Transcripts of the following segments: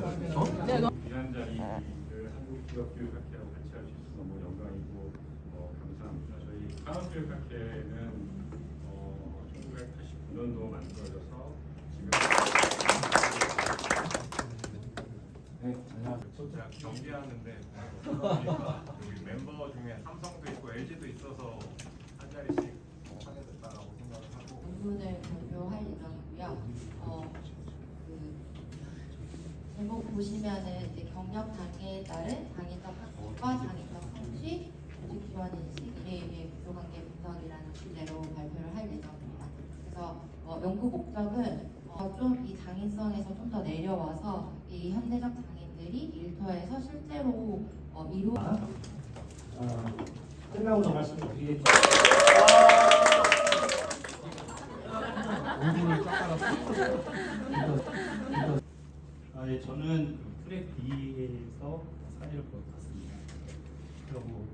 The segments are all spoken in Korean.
귀한 자리를 한국 기업 교육학회하고 같이 할 수 있어서 너무 영광이고 어, 감사합니다. 저희 산업교육학회는 어, 1989년도 만들어져서 지금 네, 안녕하세요. 제가 경비하는데 여기 멤버 중에 삼성도 있고 LG도 있어서 한 자리씩 하게 됐다라고 예정이고요. 어, 그 제목 보시면은 이제 경력 단계에 따른 장애적 학습과 장애적 성취, 조직 기반 인식, 이에 의해 구조관계 분석이라는 주제로 발표를 할 예정입니다. 그래서 어, 연구 목적은 어, 좀이 장애성에서 좀 더 내려와서 이 현대적 장애인들이 일터에서 실제로 어, 이루 어, 끝나고 더 말씀드리겠죠. 아, 예, 저는 그 트랙 B에서 사회를 보았습니다. 그리고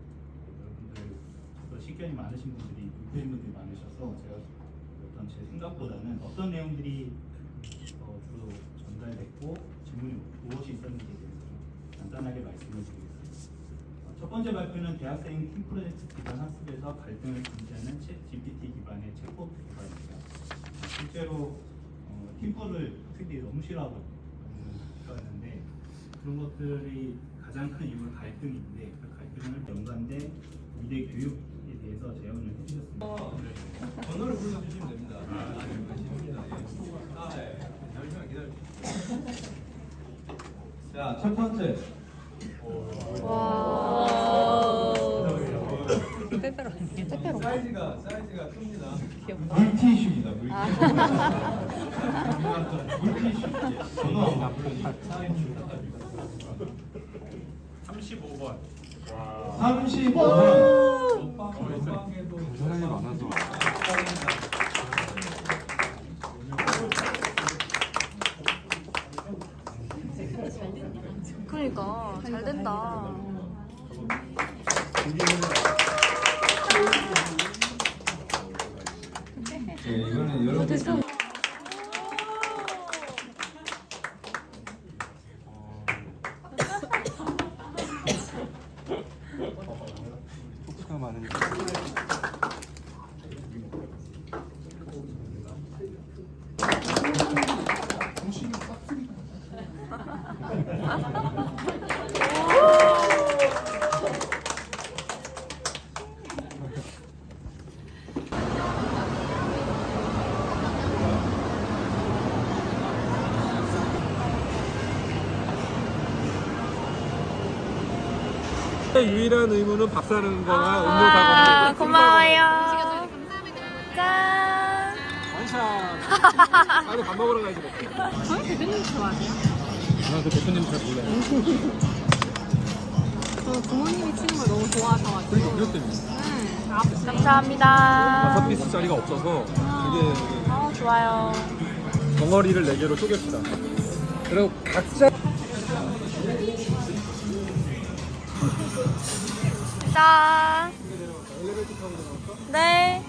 여러분들 또 식견이 많으신 분들이 불교인 분들이 많으셔서 제가 어떤 제 생각보다는 어떤 내용들이 어, 주로 전달됐고 질문이 무엇이 있었는지에 대해서 간단하게 말씀을 드리겠습니다. 어, 첫 번째 발표는 대학생 팀 프로젝트 기반 학습에서 갈등을 방지하는 챗 GPT 기반의 챗봇 기반입니다. 실제로 어, 팀플을 너무 싫어하거든요. 싫어하는데 그런 것들이 가장 큰 이유는 갈등인데 그 갈등을 연관된 미래 교육에 대해서 제언을 해주셨습니다. 번호를 불러주시면 됩니다. 아, 네, 맞습니다. 예. 아, 네. 잠시만 기다려주세요. 자, 첫 번째. 사이즈가, 사이즈가 큽니다. 물티슈입니다, 물티슈. 물티슈. 예. 번호 한번 불러주세요. 35번 35번. 먹방에도 사람이 많아서. 그러니까 잘 된다. 속수가 많으니까. 유일한 의무는 밥 사는 거나 음료 아, 사거나 고마워요. 짠. 원샷 빨리 밥 먹으러 가야지 저희 대표님 좋아하세요? 나그 대표님 잘 몰라요 저 부모님이 치는 걸 너무 좋아하셔가지고 그것 때문에 감사합니다. 다섯 피스 짜리가 없어서 그게 어, 좋아요. 덩어리를 네 개로 쪼갭시다 그리고 각자 짠. 네.